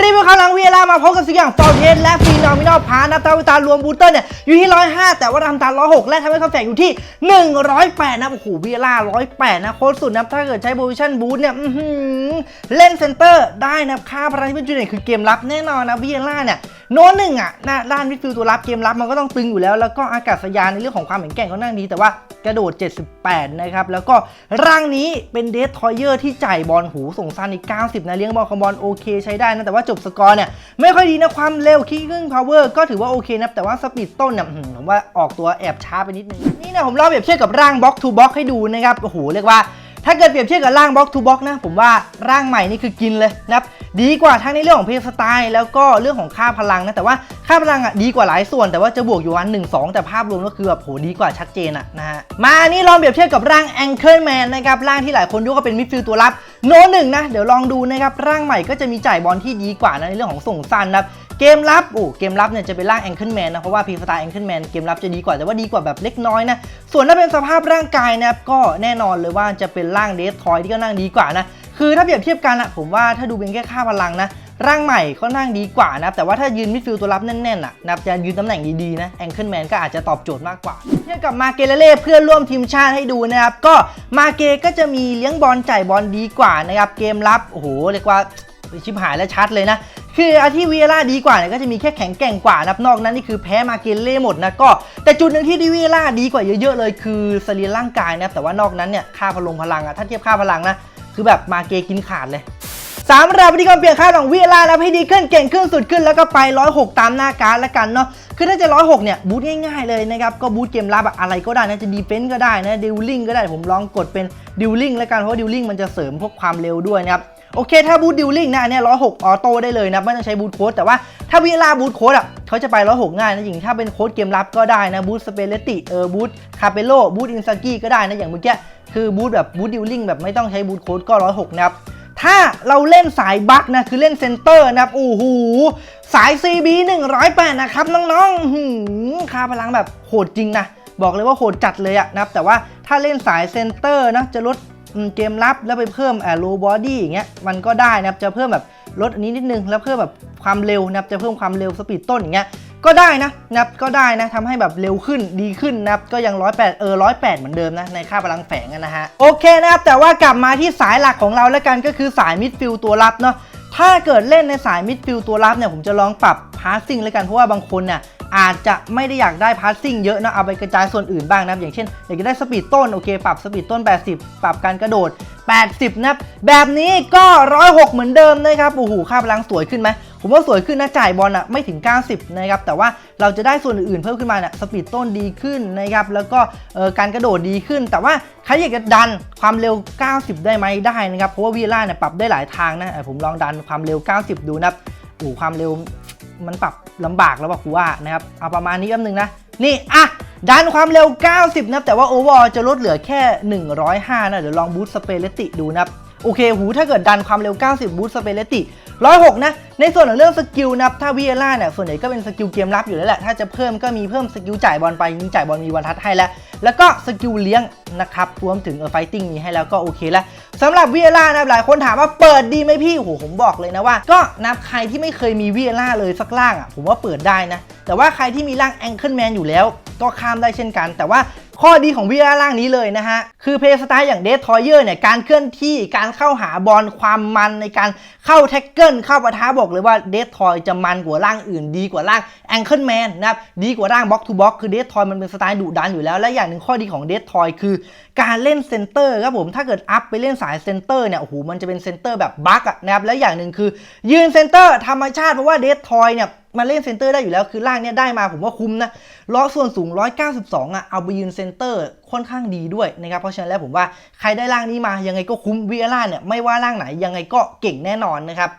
รีวิวคำลังวีเอลามาพบกับสิ่งอย่างฟอร์เทสและฟีนอมินอลพาร์นับตาวิตารวมบูเตอร์เนี่ยอยู่ที่ 105 แต่ว่าทำตา106 และทำให้เขาแฝงอยู่ที่ 108 นะโอ้โหวีเอลา 108 นะโคตรสุดนะถ้าเกิดใช้โพซิชั่นบูทเนี่ยเล่นเซนเตอร์ได้นะค่าพลังที่เป็นจุดเด่นคือเกมรับแน่นอนนะวีเอลาเนี่ย โน้ตหนึ่งอะหน้าด้านมิดฟิลด์ตัวรับเกมรับมันก็ต้องตึงอยู่แล้ว แล้วก็อากาศยานในเรื่องของความแข็งแกร่งก็นั่งดี แต่ว่ากระโดด 78 นะครับ แล้วก็ร่างนี้เป็นเดสทอยเยอร์ที่จ่ายบอลหูส่งสั้นอีก 90 นะเลี้ยงบอลคอมบอลโอเคใช้ได้นะ แต่ว่าจบสกอร์เนี่ย ไม่ค่อยดีนะ ความเร็วคิกกิ้งพาวเวอร์ก็ถือว่าโอเคนะ แต่ว่าสปีดต้นเนี่ยผมว่าออกตัวแอบช้าไปนิดนึงนี่นะผมเล่าเปรียบเทียบกับร่างบล็อกทูบล็อกให้ดูนะครับโอ้โหเรียกว่า ถ้าเกิดเปรียบเทียบกับร่างบล็อกทูบล็อกนะ ผมว่าร่างใหม่นี่คือกินเลยนะครับ ดีกว่าทั้งในเรื่องของเพลย์สไตล์แล้วก็เรื่องของค่าพลังนะ แต่ว่าค่าพลังอะดีกว่าหลายส่วน แต่ว่าจะบวกอยู่วันหนึ่งสองแต่ภาพรวมก็คือแบบโหดีกว่าชัดเจนอะนะฮะ มานี่ลองเปรียบเทียบกับร่างแองเกิลแมนนะครับร่างที่หลายคนยกว่าเป็นมิดฟิลด์ตัวรับโนหนึ่งนะเดี๋ยวลองดูนะครับร่างใหม่ก็จะมีจ่ายบอลที่ดีกว่านะในเรื่องของส่งสั้นนะครับ เกมรับโอ้เกมรับเนี่ยจะเป็นร่างแองเกิลแมนนะ เพราะว่าพีสไตล์แองเกิลแมนเกมรับจะดีกว่าแต่ว่าดีกว่าแบบเล็กน้อยนะ ส่วนถ้าเป็นสภาพร่างกายนะครับก็แน่นอนเลยว่าจะเป็นร่างเดสทอยที่ก็นั่งดีกว่านะ คือถ้าเปรียบเทียบกันอะผมว่าถ้าดูเป็นแค่ค่าพลังนะร่างใหม่ก็นั่งดีกว่านะแต่ว่าถ้ายืนมิดฟิลด์ตัวรับแน่นๆอะนะครับจะยืนตำแหน่งดีๆนะแองเกิลแมนก็อาจจะตอบโจทย์มากกว่าเทียบกับมาเกเลเล่เพื่อนร่วมทีมชาติให้ดูนะครับ ก็มาเกก็จะมีเลี้ยงบอลจ่ายบอลดีกว่านะครับ เกมรับ โอ้โห เรียกว่าชิบหายและชัดเลยนะ คืออาที่วีเอล่าดีกว่าเนี่ยก็จะมีแค่แข็งแกร่งกว่านับนอกนั้นนี่คือแพ้มาเกเล่หมดนะก็ แต่จุดหนึ่งที่ดีวีเอล่าดีกว่าเยอะๆเลย คือสรีระร่างกายนะแต่ว่านอกนั้นเนี่ยค่าพลังพลังอะถ้าเทียบค่าพลังนะคือแบบมาเกกินขาดเลยสามระดับวิธีกาเปลี่ยนค่าของวีเอล่านะให้ดีขึ้นเก่งขึ้นสุดขึ้นแล้วก็ไป106ตามหน้าการแล้วกันเนาะคือถ้าจะ106เนี่ยบูทง่ายๆเลยนะครับก็บูทเกมรับอะอะไรก็ได้นะจะดีเฟนต์ก็ได้นะดิวลิงก็ได้ผมลองกดเป็นดิวลิงแล้วกันเพราะดิวลิงมันจะเสริมพวกความเร็วด้วยนะครับ โอเค ถ้าบูทดิวลิงนะอันเนี้ร้อยหกออโต้ได้เลยนะ ไม่ต้องใช้บูทโค้ดแต่ว่าถ้าวิลาบูทโค้ดอะเขาจะไปร้อยหกง่ายนะจริงถ้าเป็นโค้ดเกมรับก็ได้นะบูทสเปเลติเออบูทคาเปโลบูทอินซากิก็ได้นะอย่างเมื่อกี้คือบูทแบบบูทดิวลิงแบบไม่ต้องใช้บูทโค้ดก็ร้อยหกนะครับถ้าเราเล่นสายบัคนะคือเล่นเซนเตอร์นะครับโอ้โหสาย CB 108 นะครับ น้องๆหือค่าพลังแบบโหดจริงนะ บอกเลยว่าโหดจัดเลยอะนะครับแต่ว่าถ้าเล่นสายเซนเตอร์นะจะลด เกมรับแล้วไปเพิ่มแอโรบอดี้อย่างเงี้ยมันก็ได้นะครับจะเพิ่มแบบลดอันนี้นิดนึงแล้วเพิ่มแบบความเร็วนะครับจะเพิ่มความเร็วสปีดต้นอย่างเงี้ยก็ได้นะนับก็ได้นะทำให้แบบเร็วขึ้นดีขึ้นนะครับก็ยัง108เออ108เหมือนเดิมนะในค่าพลังแฝงนะฮะโอเคนะครับแต่ว่ากลับมาที่สายหลักของเราแล้วกันก็คือสายมิดฟิลด์ตัวรับเนาะถ้าเกิดเล่นในสายมิดฟิลด์ตัวรับเนี่ยผมจะลองปรับพาสซิ่งแล้วกันเพราะว่าบางคนเนี่ย อาจจะไม่ได้อยากได้พาสซิ่งเยอะนะเอาไปกระจายส่วนอื่นบ้างนะอย่างเช่นอยากจะได้สปีดต้นโอเคปรับสปีดต้น 80 ปรับการกระโดด 80นะแบบนี้ก็ 106 เหมือนเดิมนะครับโอ้โหค่าพลังสวยขึ้นไหมผมว่าสวยขึ้นนะจ่ายบอลอะไม่ถึง 90นะครับแต่ว่าเราจะได้ส่วนอื่นเพิ่มขึ้นมาเนี่ยสปีดต้นดีขึ้นนะครับแล้วก็การกระโดดดีขึ้น แต่ว่าใครอยากจะดันความเร็ว 90 ได้ไหมได้นะครับเพราะว่าวีล่าเนี่ยปรับได้หลายทางนะผมลองดันความเร็ว 90 ดูนะโอ้ความเร็ว มันปรับลำบากแล้วป่ะครูว่านะครับเอาประมาณนี้แป๊บนึงนะ นี่อะดันความเร็ว 90 นะแต่ว่าโอเวอร์จะลดเหลือแค่ 105 นะ เดี๋ยวลองบูสต์สเปเลติดูนะครับ โอเค หู ถ้าเกิดดันความเร็ว 90 บูสต์สเปเลติ 106นะ ในส่วนของเรื่องสกิลนับถ้าวีเอล่าเนี่ยส่วนใหญ่ก็เป็นสกิลเกมรับอยู่แล้วแหละ ถ้าจะเพิ่มก็มีเพิ่มสกิลจ่ายบอลไปยิงจ่ายบอลมีวันทัดให้แล้ว แล้วก็สกิลเลี้ยงนะครับรวมถึงเออไฟติ้งมีให้แล้วก็โอเคแล้วสำหรับวีเอล่านะหลายคนถามว่าเปิดดีไหมพี่โอ้โหผมบอกเลยนะว่า ก็นับใครที่ไม่เคยมีวีเอล่าเลยสักล่างอะผมว่าเปิดได้นะแต่ว่าใครที่มีร่างแองเกิลแมนอยู่แล้ว ก็ข้ามได้เช่นกัน แต่ว่า ข้อดีของวีอาร่างนี้เลยนะฮะ คือเพย์สไตล์อย่างเดททอยเยอร์เนี่ยการเคลื่อนที่การเข้าหาบอลความมันในการเข้าแท็กเกิลเข้าปะทะบอกเลยว่าเดททอยจะมันกว่าร่างอื่นดีกว่าร่างแองเกิลแมนนะครับดีกว่าร่างบ็อกทูบ็อกคือเดททอยมันเป็นสไตล์ดุดันอยู่แล้ว และอย่างหนึ่งข้อดีของเดททอยคือการเล่นเซนเตอร์ครับผมถ้าเกิดอัพไปเล่นสายเซนเตอร์เนี่ยโอ้โหมันจะเป็นเซนเตอร์แบบบั๊กอะนะครับและอย่างหนึ่งคือยืนเซนเตอร์ธรรมชาติเพราะว่าเดททอยเนี่ยมาเล่นเซนเตอร์ได้อยู่แล้ว คือล่างเนี่ยได้มาผมว่าคุ้มนะล้อส่วนสูง 192อะเอาไปยืนเซนเตอร์ค่อนข้างดีด้วยนะครับเพราะฉะนั้นแล้วผมว่าใครได้ล่างนี้มายังไงก็คุ้มวีอาร่าเนี่ยไม่ว่าล่างไหนยังไงก็เก่งแน่นอนนะครับ